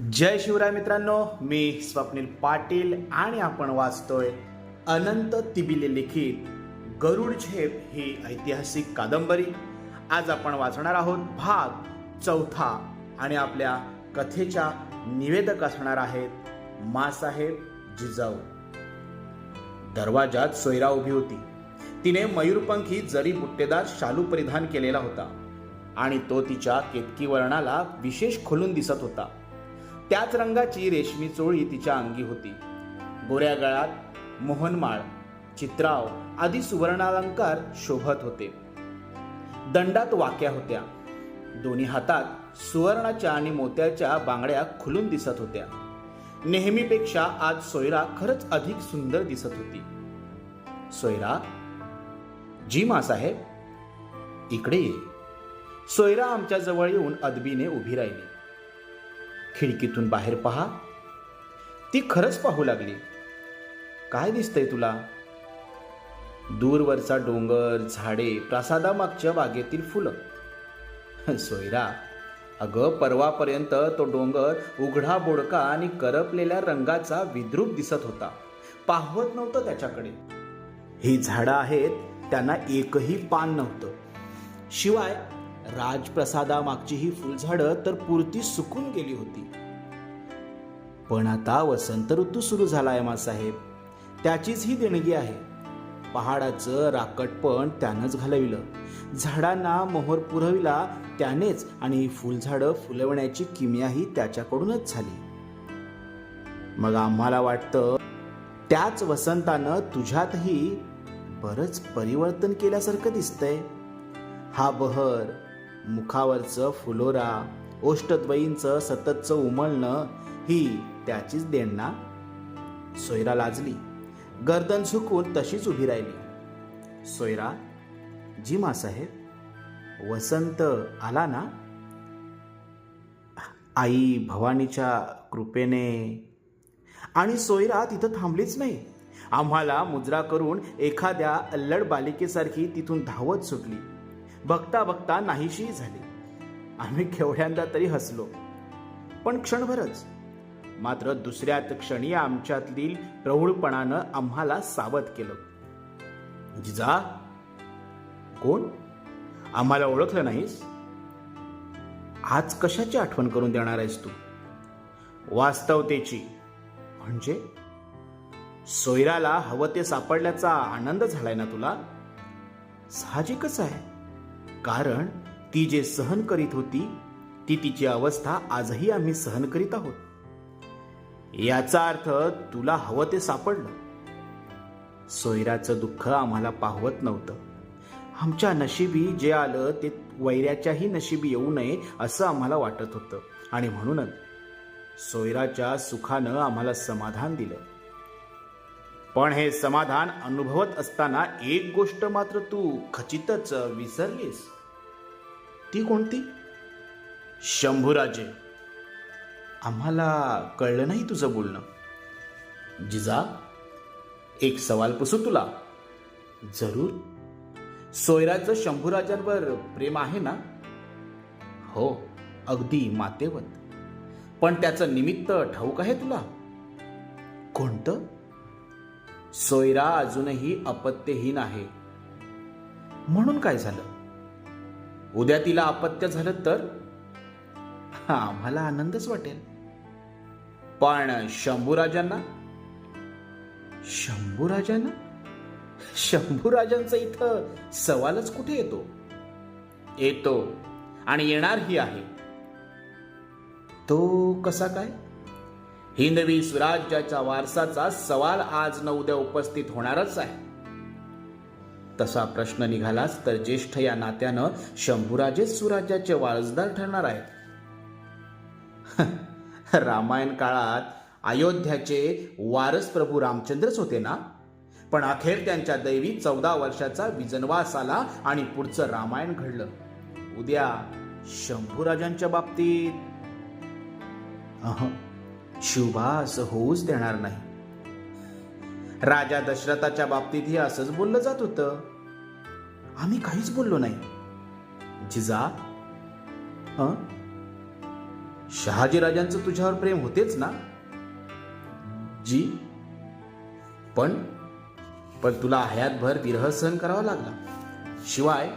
जय शिवराय मित्रांनो मी स्वप्नील पाटील आणि आपण वाचतोय अनंत तिबिले लिखित गरुड झेप ही ऐतिहासिक कादंबरी. आज आपण वाचणार आहोत भाग चौथा आणि आपल्या कथेच्या निवेदक असणार आहेत मासाहेब जिजाऊ. दरवाजात सोयरा उभी होती. तिने मयूरपंखी जरी बुट्टेदार शालू परिधान केलेला होता आणि तो तिच्या केतकी वर्णाला विशेष खोलून दिसत होता. त्याच रंगाची रेशमी चोळी तिच्या अंगी होती. गोऱ्या गळ्यात मोहनमाळ चित्राव आदी सुवर्णालंकार शोभत होते. दंडात वाक्या होत्या. दोन्ही हातात सुवर्णाच्या आणि मोत्याच्या बांगड्या खुलून दिसत होत्या. नेहमीपेक्षा आज सोयरा खरंच अधिक सुंदर दिसत होती. सोयरा? जी मासाहेब इकडे ये. सोयरा आमच्या जवळ येऊन अदबीने उभी राहिली. खिडकीतून बाहेर पहा. ती खरंच पाहू लागली. काय दिसतंय तुला? दूरवरचा डोंगर झाडे प्रासादामागच्या बागेतील फुलं. सोयरा अगं परवापर्यंत तो डोंगर उघडा बोडका आणि करपलेल्या रंगाचा विद्रूप दिसत होता. पाहवत नव्हतं त्याच्याकडे. ही झाडं आहेत त्यांना एकही पान नव्हतं. शिवाय राजप्रसादामागची ही फुलझाडं तर पुरती सुकून गेली होती. पण आता वसंत ऋतू सुरू झालाय मासाहेब. त्याचीच ही देणगी आहे. पहाडाचं राकटपण त्यानंच घालविलं. झाडांना मोहर पुरविला त्यानेच आणि ही फुलझाडं फुलवण्याची किमयाही त्याच्याकडूनच झाली. मग आम्हाला वाटतं त्याच वसंतानं तुझ्यातही बरंच परिवर्तन केल्यासारखं दिसतंय. हा बहर मुखावरचं फुलोरा ओष्टद्वयींचं सततचं उमळणं ही त्याचीच देण ना सोयरा लाजली. गर्दन झुकून तशीच उभी राहिली. सोयरा जी मासाहेब वसंत आला ना? आई भवानीच्या कृपेने. आणि सोयरा तिथं थांबलीच नाही. आम्हाला मुजरा करून एखाद्या अल्लड बालिकेसारखी तिथून धावत सुटली. बघता बघता नाहीशी झाली. आम्ही केवढ्यांदा तरी हसलो. पण क्षणभरच. मात्र दुसऱ्याच क्षणी आमच्यातील प्रौढपणानं आम्हाला सावध केलं. जिजा कोण? आम्हाला ओळखलं नाहीस? आज कशाची आठवण करून देणार आहेस तू? वास्तवतेची. म्हणजे? सोयराला हवं ते सापडल्याचा आनंद झालाय ना तुला? साहजिकच आहे. कारण ती जे सहन करीत होती ती तिची अवस्था आजही आम्ही सहन करीत आहोत. याचा अर्थ तुला हवं ते सापडलं. सोयराचं दुःख आम्हाला पाहवत नव्हतं. आमच्या नशिबी जे आलं ते वैऱ्याच्याही नशिबी येऊ नये असं आम्हाला वाटत होतं. आणि म्हणूनच सोयराच्या सुखानं आम्हाला समाधान दिलं. पण हे समाधान अनुभवत असताना एक गोष्ट मात्र तू खचितच विसरलीस. ती कोणती? शंभूराजे. आम्हाला कळलं नाही तुझं बोलणं. जिजा एक सवाल पुसू तुला. जरूर. सोयराचं शंभूराजांवर प्रेम आहे ना? हो अगदी मातेवत पण त्याचं निमित्त ठाऊक आहे तुला. कोणतं? सोयरा अजूनही अपत्यहीन आहे. म्हणून काय झालं? उद्या तिला अपत्य झालं तर? आम्हाला आनंदच वाटेल. पण शंभूराजांना? शंभूराजांना? शंभूराजांचा इथं सवालच कुठे येतो? येतो आणि येणारही आहे. तो कसा काय? हिंदवी स्वराज्याच्या वारसाचा सवाल आज न उद्या उपस्थित होणारच आहे. तसा प्रश्न निघालाच तर ज्येष्ठ या नात्यानं शंभूराजेच सुराज्याचे वारसदार ठरणार आहेत. रामायण काळात अयोध्याचे वारस प्रभू रामचंद्रच होते ना? पण अखेर त्यांच्या दैवी चौदा वर्षाचा विजनवास आला आणि पुढचं रामायण घडलं. उद्या शंभूराजांच्या बाबतीत. अहं, शिवबा असं होऊच देणार नाही. राजा दशरथाच्या बाबतीतही असंच बोललं जात होतं. आम्ही काहीच बोललो नाही. जिजा शहाजी राजांचं तुझ्यावर प्रेम होतेच ना? जी? पण पण तुला हयातभर विरह सहन करावा लागला. शिवाय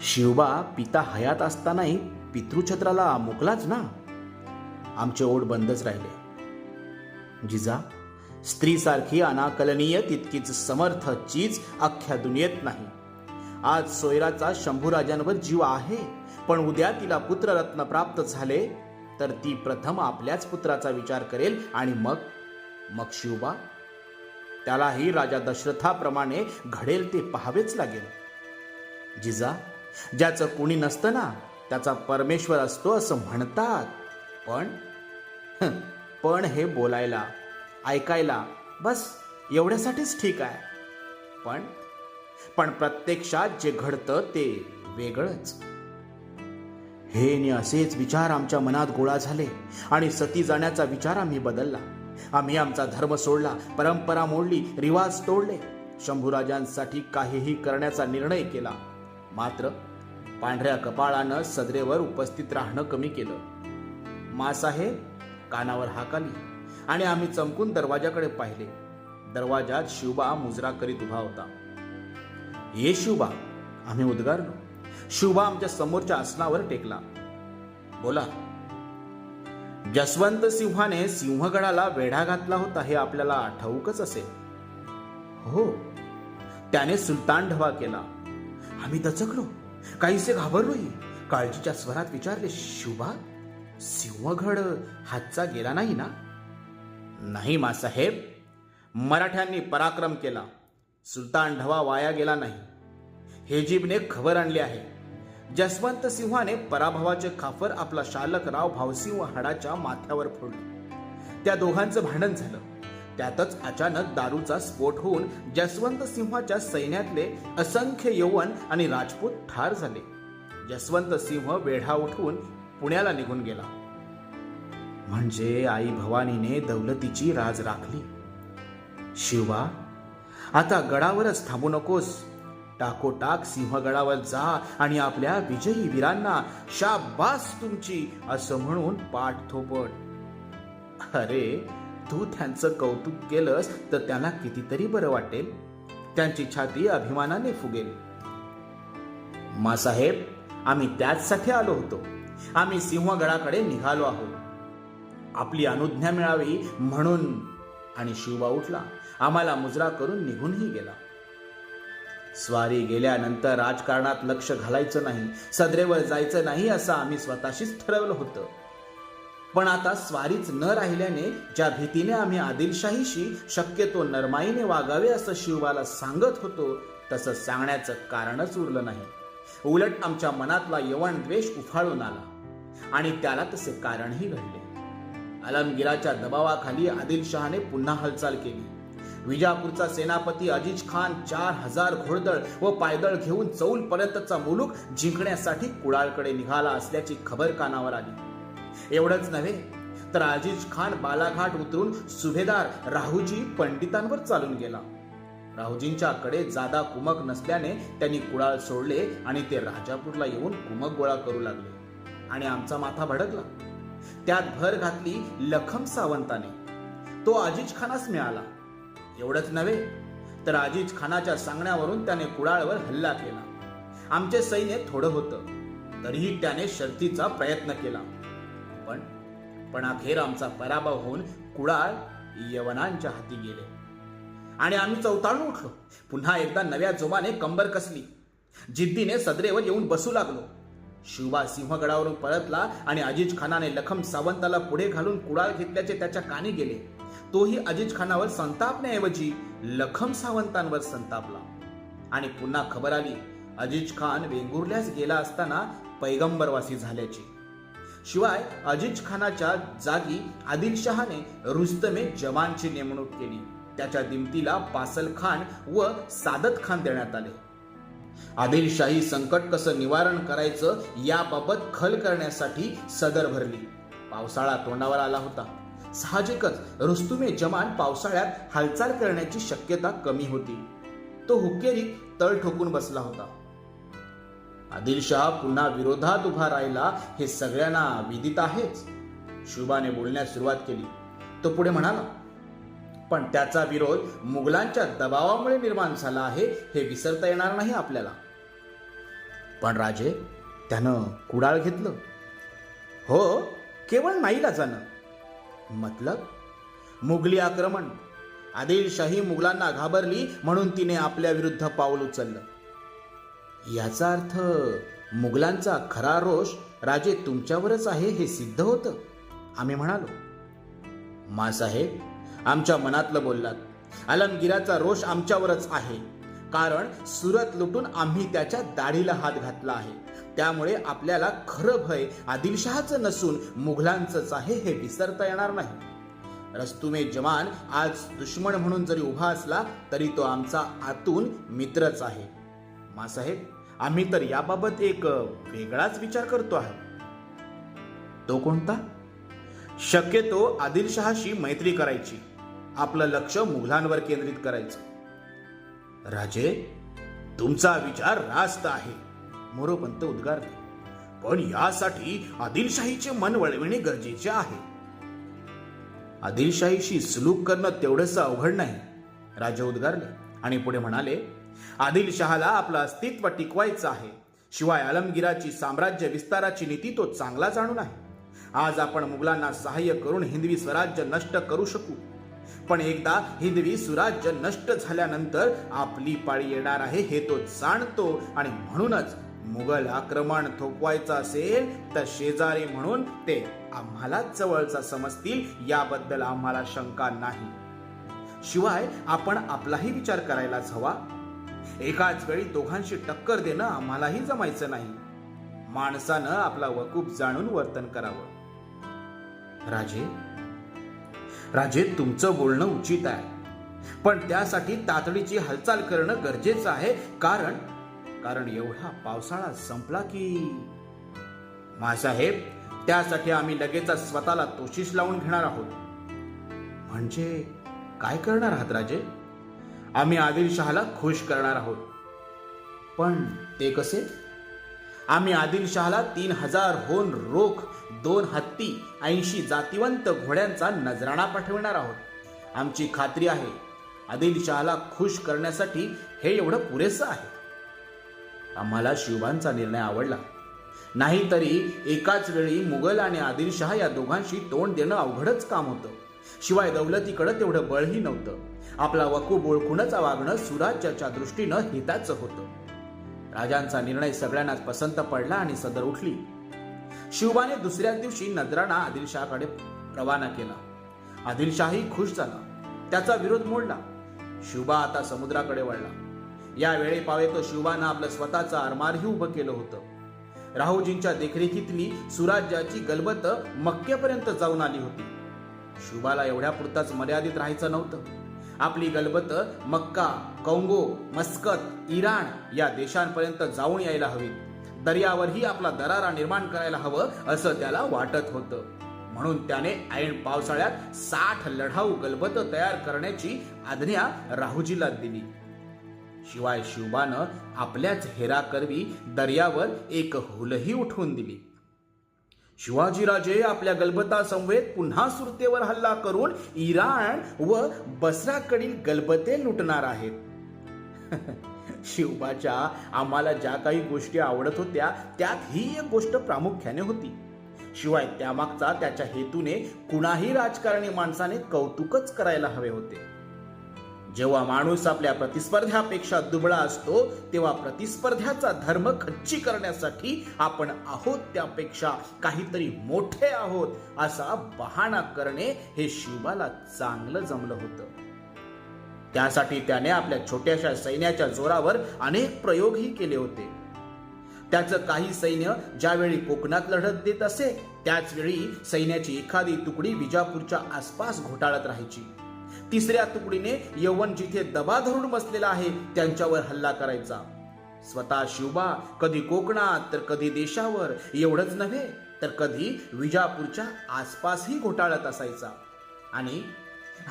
शिवबा पिता हयात असतानाही पितृछत्राला मुकलाच ना? आमचे ओढ बंदच राहिले. जिजा स्त्रीसारखी अनाकलनीय तितकीच समर्थ चीज अख्ख्या दुनियेत नाही. आज सोयराचा शंभूराजांवर जीव आहे पण उद्या तिला पुत्ररत्न प्राप्त झाले तर ती प्रथम आपल्याच पुत्राचा विचार करेल आणि मग मग शिवबा? त्यालाही राजा दशरथाप्रमाणे घडेल ते पाहावेच लागेल. जिजा ज्याचं कुणी नसतं ना त्याचा परमेश्वर असतो असं म्हणतात पण हं, पण हे बोलायला ऐकायला बस एवढ्यासाठीच ठीक आहे. पण पण प्रत्यक्षात जे घडतं ते वेगळंच. हे आणि असेच विचार आमच्या मनात गोळा झाले आणि सती जाण्याचा विचार आम्ही बदलला. आम्ही आमचा धर्म सोडला परंपरा मोडली रिवाज तोडले. शंभूराजांसाठी काहीही करण्याचा निर्णय केला. मात्र पांढऱ्या कपाळानं सदरेवर उपस्थित राहणं कमी केलं. मासाहेब कानावर हाक आली आणि आम्ही चमकून दरवाजाकडे पाहिले. दरवाजात शिवबा मुजरा करीत उभा होता. ये शिवबा आम्ही उद्गारलो. शिवबा आमच्या समोरच्या आसनावर टेकला. बोला. जसवंत सिंहाने सिंहगडाला वेढा घातला होता हे आपल्याला ठाऊकच असेल. हो. त्याने सुलतान ढवा केला. आम्ही दचकलो. काहीसे घाबरलोही. काळजीच्या स्वरात विचारले शिवबा सिंहगड हातचा गेला नाही ना? नाही मासाहेब मराठ्यांनी पराक्रम केला. सुलतान ढवा वाया गेला नाही. हेजीबने खबर आणली आहे. जसवंत सिंहाने पराभवाचे खाफर आपला शालकराव भावसिंह हाडाच्या माथ्यावर फोडले. त्या दोघांचं भांडण झालं. त्यातच अचानक दारूचा स्फोट होऊन जसवंत सिंहाच्या सैन्यातले असंख्य यौवन आणि राजपूत ठार झाले. जसवंत सिंह वेढा उठवून पुण्याला निघून गेला. म्हणजे आई भवानीने दौलतीची राज राखली. शिवा आता गडावरच थांबू नकोस. टाकोटाक सिंहगडावर जा आणि आपल्या विजयी वीरांना शाबास तुमची असं म्हणून पाठ थोपट अरे तू त्यांचं कौतुक केलंस तर त्यांना कितीतरी बरं वाटेल. त्यांची छाती अभिमानाने फुगेल. मासाहेब आम्ही त्याचसाठी आलो होतो. आम्ही सिंहगडाकडे निघालो आहोत. आपली अनुज्ञा मिळावी म्हणून आणि शिवबा उठला. आम्हाला मुजरा करून निघूनही गेला. स्वारी गेल्यानंतर राजकारणात लक्ष घालायचं नाही सदरेवर जायचं नाही असं आम्ही स्वतःशीच ठरवलं होतं. पण आता स्वारीच न राहिल्याने ज्या भीतीने आम्ही आदिलशाहीशी शक्यतो नरमाईने वागावे असं शिवबाला सांगत होतो तसं सांगण्याचं कारणच उरलं नाही. उलट आमच्या मनातला यवण द्वेष उफाळून आला. आणि त्याला तसे कारणही घडले. अलमगिराच्या दबावाखाली आदिलशहाने पुन्हा हालचाल केली. विजापूरचा सेनापती अजीज खान चार हजार घोडदळ व पायदळ घेऊन चौल पर्यंतचा मुलूक जिंकण्यासाठी कुडाळकडे निघाला असल्याची खबर कानावर आली. एवढंच नव्हे तर अजीज खान बालाघाट उतरून सुभेदार राहुजी पंडितांवर चालून गेला. राहुजींच्याकडे जादा कुमक नसल्याने त्यांनी कुडाळ सोडले आणि ते राजापूरला येऊन कुमक गोळा करू लागले. आणि आमचा माथा भडकला. त्यात भर घातली लखम सावंताने. तो आजीज खानास मिळाला. एवढंच नव्हे तर आजीज खानाच्या सांगण्यावरून त्याने कुडाळवर हल्ला केला. आमचे सैन्य थोडं होतं तरीही त्याने शर्तीचा प्रयत्न केला. पण पण अखेर आमचा पराभव होऊन कुडाळ यवनांच्या हाती गेले. आणि आम्ही चौताळून उठलो. पुन्हा एकदा नव्या जोमाने कंबर कसली. जिद्दीने सदरेवर येऊन बसू लागलो. शिवबा सिंहगडावरून परतला आणि अजिज खानाने लखम सावंताला पुढे घालून कुडाळ घेतल्याचे त्याच्या कानी गेले. तोही अजिज खानावर संतापण्याऐवजी लखम सावंतांवर संतापला. आणि पुन्हा खबर आली अजिज खान वेंगुर्ल्यास गेला असताना पैगंबरवासी झाल्याची. शिवाय अजिज खानाच्या जागी आदिलशहाने रुस्तमे जवानची नेमणूक केली. त्याच्या दिमतीला पासल खान व सादत खान देण्यात आले. आदिलशाही संकट कसं निवारण करायचं याबाबत खल करण्यासाठी सदर भरली. पावसाळा तोंडावर आला होता. साहजिकच रुस्तुमे जमान पावसाळ्यात हालचाल करण्याची शक्यता कमी होती. तो हुकेरीत तळ ठोकून बसला होता. आदिलशहा पुन्हा विरोधात उभा राहिला हे सगळ्यांना विदित आहेच. शुभाने बोलण्यास सुरुवात केली. तो पुढे म्हणाला पण त्याचा विरोध मुघलांच्या दबावामुळे निर्माण झाला आहे हे विसरता येणार नाही आपल्याला. पण राजे त्यानं कुडाळ घेतलं. हो केवळ नाईला जाणं. मतलब? मुघली आक्रमण. आदिलशाही मुघलांना घाबरली म्हणून तिने आपल्या विरुद्ध पाऊल उचललं. याचा अर्थ मुघलांचा खरा रोष राजे तुमच्यावरच आहे हे सिद्ध होतं. आम्ही म्हणालो मासाहेब आमच्या मनातलं बोललात. आलमगिराचा रोष आमच्यावरच आहे. कारण सुरत लुटून आम्ही त्याच्या दाढीला हात घातला आहे. त्यामुळे आपल्याला खरं भय आदिलशहाचं नसून मुघलांचंच आहे हे विसरता येणार नाही. रस्तुमे जमान आज दुश्मन म्हणून जरी उभा असला तरी तो आमचा आतून मित्रच आहे. मासाहेब आम्ही तर याबाबत एक वेगळाच विचार करतो आहे तो कोणता? शक्यतो आदिलशहाशी मैत्री करायची. आपलं लक्ष मुघलांवर केंद्रित करायचं. राजे तुमचा विचार रास्त आहे. मोरोपंत उद्गारले पण यासाठी आदिलशाहीचे मन वळविणे गरजेचे आहे. आदिलशाहीशी सुलूक करणं तेवढंच अवघड नाही. राजे उद्गारले आणि पुढे म्हणाले आदिलशहाला आपलं अस्तित्व टिकवायचं आहे. शिवाय आलमगिराची साम्राज्य विस्ताराची नीती तो चांगला जाणून आहे. आज आपण मुघलांना सहाय्य करून हिंदवी स्वराज्य नष्ट करू शकू. पण एकदा हिंदवी सुराज्य नष्ट झाल्यानंतर आपली पाळी येणार आहे हे तो जाणतो. आणि म्हणूनच मुघल आक्रमण थोपवायचं असेल तर शेजारी म्हणून ते आम्हाला जवळचा समजतील याबद्दल आम्हाला शंका नाही. शिवाय आपण आपलाही विचार करायलाच हवा. एकाच वेळी दोघांशी टक्कर देणं आम्हालाही जमायचं नाही. माणसानं आपला वकूप जाणून वर्तन करावं. राजे राजे तुमचं बोलणं उचित आहे. पण त्यासाठी तातडीची हालचाल करणं गरजेचं आहे. कारण कारण एवढा पावसाळा संपला की मासाहेब त्यासाठी आम्ही लगेचच स्वतःला तोशीस लावून घेणार आहोत. म्हणजे काय करणार आहात राजे? आम्ही आदिलशहाला खुश करणार आहोत. पण ते कसे? आम्ही आदिलशहाला तीन हजार होऊन रोख दोन हत्ती ऐंशी जातिवंत घोड्यांचा नजराणा पाठविणार आहोत. आमची खात्री आहे आदिलशहाला खुश करण्यासाठी हे एवढं पुरेसं आहे. आम्हाला शिवबांचा निर्णय आवडला. नाहीतरी एकाच वेळी मुघल आणि आदिलशहा या दोघांशी तोंड देणं अवघडच काम होतं. शिवाय दौलतीकडे तेवढं बळही नव्हतं. आपला वकूब ओळखूनच वागणं सुराज्याच्या दृष्टीनं हिताचं होतं. राजांचा निर्णय सगळ्यांनाच पसंत पडला आणि सदर उठली. शिवबाने दुसऱ्याच दिवशी नजराणा आदिलशहाकडे रवाना केला. आदिलशाही खुश झाला. त्याचा विरोध मोडला. शिवबा आता समुद्राकडे वळला. या वेळे पावे तो शिवबानं आपलं स्वतःचं आरमारही उभं केलं होतं. राहुजींच्या देखरेखीतली सुराज्याची गलबत मक्केपर्यंत जाऊन आली होती. शिवबाला एवढ्या पुरताच मर्यादित राहायचं नव्हतं. आपली गलबत मक्का कौंगो मस्कत इराण या देशांपर्यंत जाऊन यायला हवी. दर्यावरही आपला दरारा निर्माण करायला हवं असं त्याला वाटत होतं. म्हणून त्याने ऐन पावसाळ्यात साठ लढाऊ गलबत तयार करण्याची आज्ञा राहुजीला दिली. शिवाय शिवबानं आपल्याच हेराकरवी दर्यावर एक हुलही उठवून दिली. शिवाजीराजे आपल्या गलबतासमवेत पुन्हा सुरतेवर हल्ला करून इराण व बसराकडील गलबते लुटणार आहेत. शिवबाच्या आम्हाला ज्या काही गोष्टी आवडत होत्या त्यात ही एक गोष्ट प्रामुख्याने होती. शिवाय त्यामागचा त्याच्या हेतूने कुणाही राजकारणी माणसाने कौतुकच करायला हवे होते. जेव्हा माणूस आपल्या प्रतिस्पर्ध्यापेक्षा दुबळा असतो तेव्हा प्रतिस्पर्ध्याचा धर्म खच्ची करण्यासाठी आपण आहोत त्यापेक्षा काहीतरी मोठे आहोत असा बहाणा करणे हे शिवबाला चांगलं जमलं होतं. त्यासाठी त्याने आपल्या छोट्याशा सैन्याच्या जोरावर अनेक प्रयोगही केले होते. त्याचं काही सैन्य ज्यावेळी कोकणात लढत देत असे त्याचवेळी सैन्याची एखादी तुकडी विजापूरच्या आसपास घोटाळत राहायची. तिसऱ्या तुकडीने यवन जिथे दबा धरून बसलेला आहे त्यांच्यावर हल्ला करायचा. स्वतः शिवबा कधी कोकणात तर कधी देशावर एवढंच नव्हे तर कधी विजापूरच्या आसपासही घोटाळत असायचा. आणि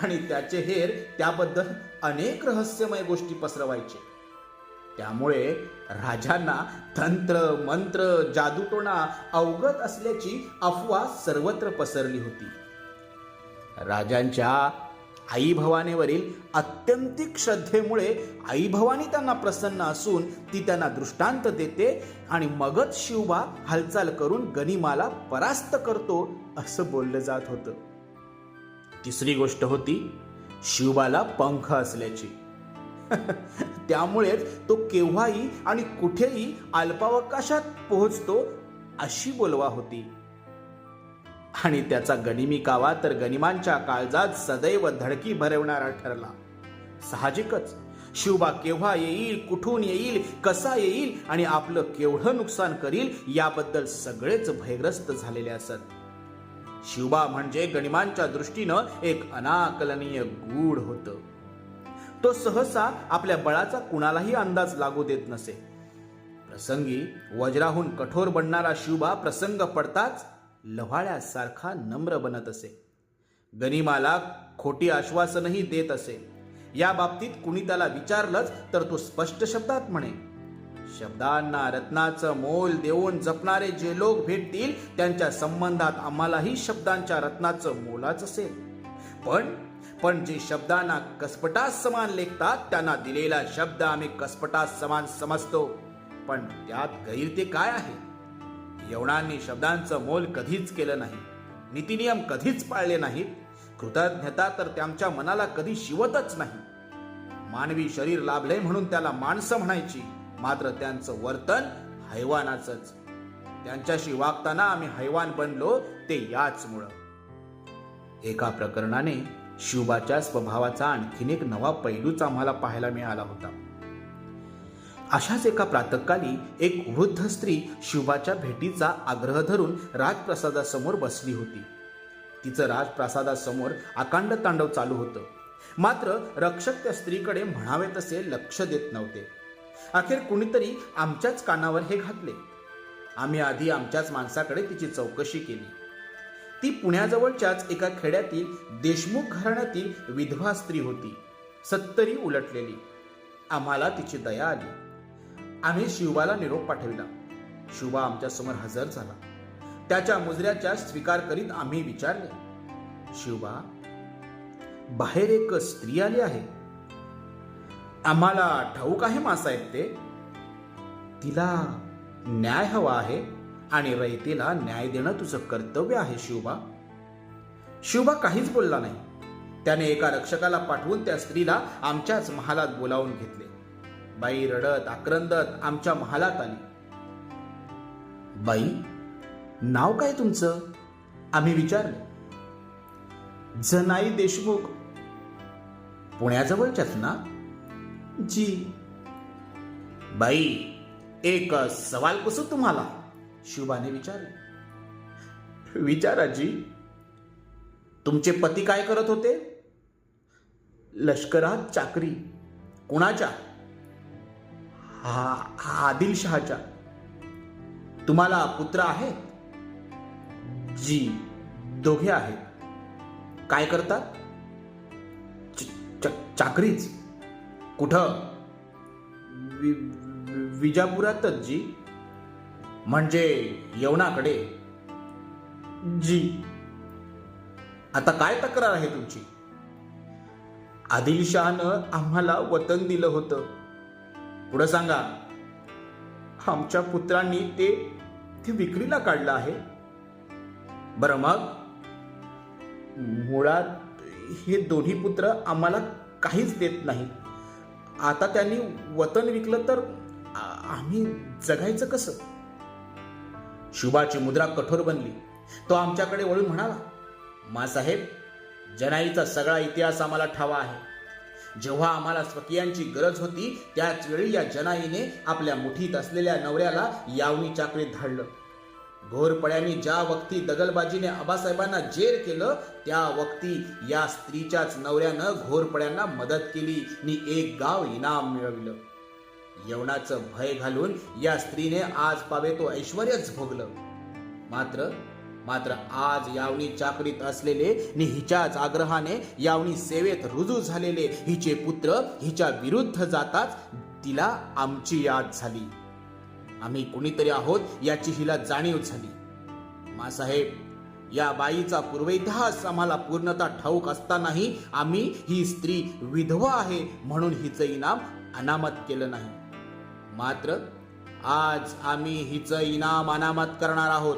आणि त्याचे हेर त्याबद्दल अनेक रहस्यमय गोष्टी पसरवायचे. त्यामुळे राजांना तंत्र मंत्र जादूटोणा अवगत असल्याची अफवा सर्वत्र पसरली होती. राजांच्या आई भवानीवरील अत्यंतिक श्रद्धेमुळे आई भवानी त्यांना प्रसन्न असून ती त्यांना दृष्टांत देते आणि मगच शिवबा हालचाल करून गनिमाला परास्त करतो असं बोललं जात होतं. तिसरी गोष्ट होती शिवबाला पंख असल्याची. त्यामुळेच तो केव्हाही आणि कुठेही अल्पावकाशात पोहोचतो अशी बोलवा होती. आणि त्याचा गनिमी कावा तर गनिमांच्या काळजात सदैव धडकी भरवणारा ठरला. साहजिकच शिवबा केव्हा येईल कुठून येईल कसा येईल आणि आपलं केवढं नुकसान करील याबद्दल सगळेच भयग्रस्त झालेले असत. शिवबा म्हणजे गणिमांच्या दृष्टीनं एक अनाकलनीय गूढ होत. तो सहसा आपल्या बळाचा कुणालाही अंदाज लागू देत नसे. प्रसंगी वज्राहून कठोर बनणारा शिवबा प्रसंग पडताच लव्हाळ्यासारखा नम्र बनत असे. गनिमाला खोटी आश्वासनही देत असे. या बाबतीत कुणी त्याला विचारलंच तर तो स्पष्ट शब्दात म्हणे शब्दांना रत्नाचं मोल देऊन जपणारे जे लोक भेटतील त्यांच्या संबंधात आम्हालाही शब्दांच्या रत्नाचं मोलाच असेल. पण पण जे शब्दांना कसपटास समान लेखतात त्यांना दिलेला शब्द आम्ही कसपटास समान समजतो. पण त्यात गैर ते काय आहे? यवनांनी शब्दांचं मोल कधीच केलं नाही. नीतिनियम कधीच पाळले नाहीत. कृतज्ञता तर त्यांच्या मनाला कधी शिवतच नाही. मानवी शरीर लाभले म्हणून त्याला माणसं म्हणायची. मात्र त्यांचं वर्तन हैवानाचंच. त्यांच्याशी वागताना आम्ही हैवान बनलो ते याचमुळं. एका प्रकरणाने शिवबाच्या स्वभावाचा आणखीन एक नवा पैलूच आम्हाला पाहायला मिळाला होता. अशाच एका प्रातकाली एक वृद्ध स्त्री शिवबाच्या भेटीचा आग्रह धरून राजप्रसादासमोर बसली होती. तिचं राजप्रसादासमोर अकांड तांडव चालू होतं. मात्र रक्षक त्या स्त्रीकडे म्हणावे तसे लक्ष देत नव्हते. अखेर कुणीतरी आमच्याच कानावर हे घातले. आम्ही आधी आमच्याच माणसाकडे तिची चौकशी केली. ती पुण्याजवळच्याच एका खेड्यातील देशमुख घराण्यातील विधवा स्त्री होती. सत्तरी उलटलेली. आम्हाला तिची दया आली. आम्ही शिवबाला निरोप पाठविला. शिवबा आमच्यासमोर हजर झाला. त्याच्या मुजऱ्याचा स्वीकार करीत आम्ही विचारले शिवबा बाहेर एक स्त्री आली आहे. आम्हाला ठाऊक आहे मासाहेब ते. तिला न्याय हवा आहे आणि रयतेला न्याय देणं तुझं कर्तव्य आहे शिवबा. शिवबा काहीच बोलला नाही. त्याने एका रक्षकाला पाठवून त्या स्त्रीला आमच्याच महालात बोलावून घेतले. बाई रडत आक्रंदत आमच्या महालात आली. बाई नाव काय तुमचं? आम्ही विचारले. जनाई देशमुख. पुण्याजवळच्याच ना? जी। बाई एक सवाल पुसू तुम्हाला. शिवबाने विचारले. विचारा जी. तुमचे पती काय करत होते? लष्करात चाकरी. कुणाच्या? हा हा आदिलशहाच्या. तुम्हाला पुत्र आहेत? जी दोघे आहेत. काय करतात? च- च- चाकरीच. कुठं? वि- विजापुरातच जी. म्हणजे यवनाकडे जी. आता काय तक्रार आहे तुमची? आदिलशहानं आम्हाला वतन दिलं होतं. पुढं सांगा. आमच्या पुत्रांनी ते ते विक्रीला काढलं आहे. बरं मग? मुळात हे दोन्ही पुत्र आम्हाला काहीच देत नाहीत. आता त्यांनी वतन विकलं तर आम्ही जगायचं कसं? शुभाची मुद्रा कठोर बनली. तो आमच्याकडे वळून म्हणाला मासाहेब जनाईचा सगळा इतिहास आम्हाला ठावा आहे. जेव्हा आम्हाला स्वकीयांची गरज होती त्याच वेळी या जनाईने आपल्या मुठीत असलेल्या नवऱ्याला यावणी चाकरीत धाडलं. घोरपड्यांनी ज्या वक्ती दगलबाजीने आबासाहेबांना जेर केलं त्या वक्ती या स्त्रीच्याच नवऱ्यानं घोरपड्यांना मदत केली आणि एक गाव इनाम मिळविलं. यवनाचं भय घालून या स्त्रीने आज पावे तो ऐश्वर्यच भोगलं. मात्र मात्र आज यावणी चाकरीत असलेले नि हिच्याच आग्रहाने यावणी सेवेत रुजू झालेले हिचे पुत्र हिच्या विरुद्ध जाताच तिला आमची याद झाली. आम्ही कुणीतरी आहोत याची हिला जाणीव झाली. मासाहेब या बाईचा पूर्वेतिहास आम्हाला पूर्णतः ठाऊक असतानाही आम्ही ही स्त्री विधवा आहे म्हणून हिचं इनाम अनामत केलं नाही. मात्र आज आम्ही हिचं इनाम अनामत करणार आहोत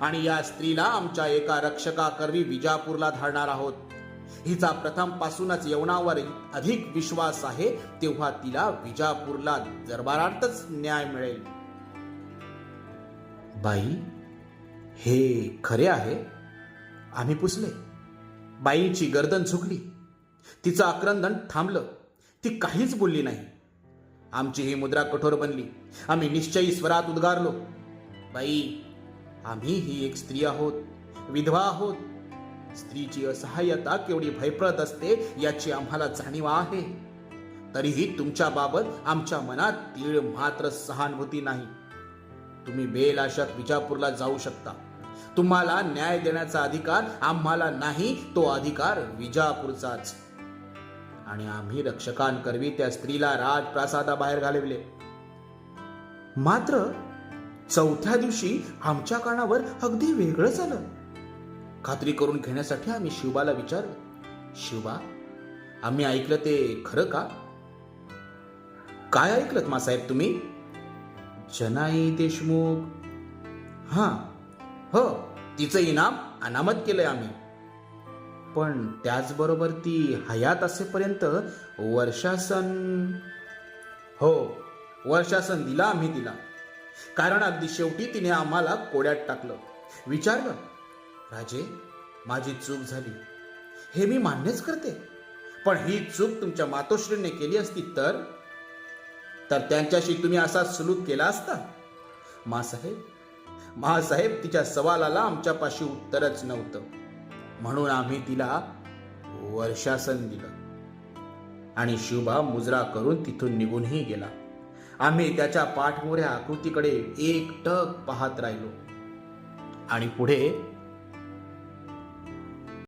आणि या स्त्रीला आमच्या एका रक्षकाकरवी विजापूरला धाडणार आहोत. हिचा प्रथम पासूनच यवनावर अधिक विश्वास आहे तेव्हा तिला विजापूरला दरबारातच न्याय मिळेल. बाई हे खरे आहे. आम्ही पुसले. बाईची गर्दन झुकली तिचं आक्रंदन थांबलं. ती काहीच बोलली नाही. आमची ही मुद्रा कठोर बनली. आम्ही निश्चयी स्वरात उद्गारलो. बाई आम्ही ही एक स्त्री आहोत. विधवा आहोत. स्त्रीची असहाय्यता केवढी भयप्रद असते याची आम्हाला जाणीव आहे. तरीही तुमच्याबाबत आमच्या मनात तीळ मात्र सहानुभूती नाही. तुम्ही बेलाशक विजापूरला जाऊ शकता. तुम्हाला न्याय देण्याचा अधिकार आम्हाला नाही तो अधिकार विजापूरचाच. आणि आम्ही रक्षकांकरवी त्या स्त्रीला राजप्रासादाबाहेर घालविले. मात्र चौथ्या दिवशी आमच्या कानावर अगदी वेगळं झालं. खात्री करून घेण्यासाठी आम्ही शिवबाला विचारलं शिवबा आम्ही ऐकलं ते खरं का? काय ऐकलं मासाहेब तुम्ही? जनाई देशमुख. हां हो तिचं इनाम अनामत केलंय आम्ही. पण त्याचबरोबर ती हयात असेपर्यंत वर्षासन हो वर्षासन दिला आम्ही तिला. कारण अगदी शेवटी तिने आम्हाला कोड्यात टाकलं. विचारलं राजे माझी चूक झाली. हे मी मान्यच करते. पण ही चूक तुमच्या मातोश्रीने केली असती तर? तर त्यांच्याशी तुम्ही असा सुलूक केला असता? मासाहेब महासाहेब तिच्या सवालाला आमच्यापाशी उत्तरच नव्हतं. म्हणून आम्ही तिला वर्षासन दिलं. आणि शिवबा मुजरा करून तिथून निघूनही गेला. आम्ही त्याच्या पाठमोऱ्या आकृतीकडे एक टक पाहत राहिलो. आणि पुढे